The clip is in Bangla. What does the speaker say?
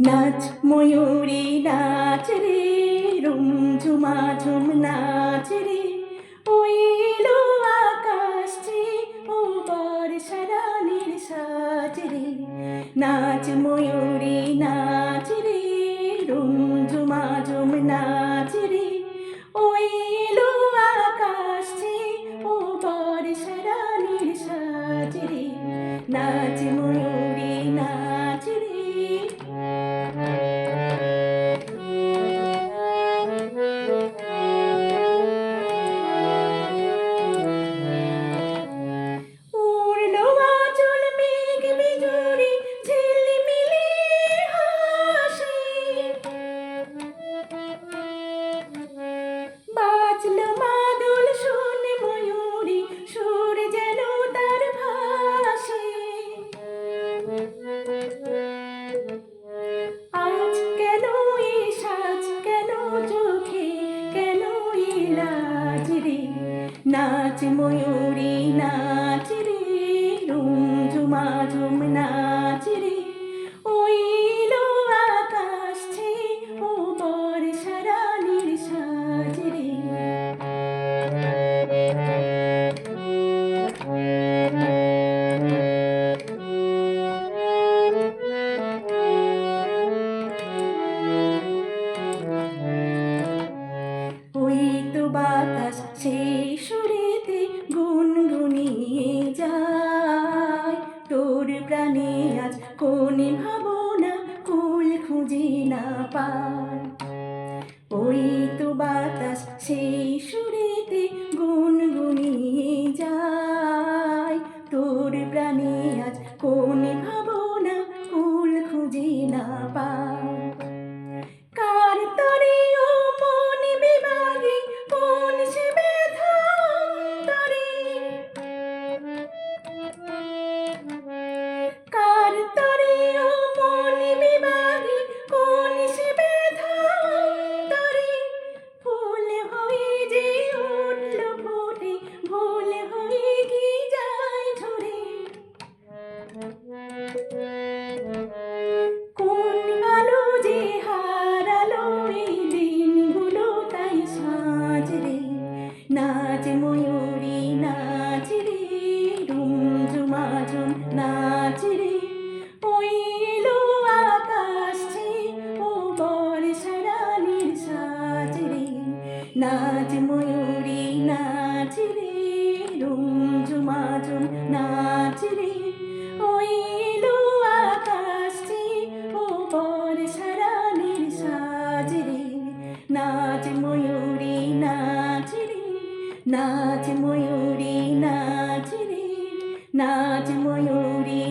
নাচ ময়ূরী, নাচ রে রুম ঝুমা নাচ রে। ওই এলো আকাশে ও বর্ষা রানীর সাজ রে। নাচ ময়ূরী, নাচ রে রুম ঝুমা নাচ রে। ওই এলো আকাশে ও বর্ষা রানীর সাজ রে। নাচ রে Música নাচ ময়ূরী নাচ রে রুম কোনে ভাবনা কুল খুঁজে না পায়। ওই তো বাতাস সেই সুরেতে গুনগুনিয়ে যায়। তোর প্রাণী আজ কোনে ভাবনা কুল খুঁজে না পায়। কোন যে দিনগুলো তাই নাচ রে নাচ রে। ওই এলো আকাশ ছে ও বর্ষা রানীর সাজ রে, নাচ ময়ূরী নাচ ময়ূরী নাচ রে নাচ ময়ূরী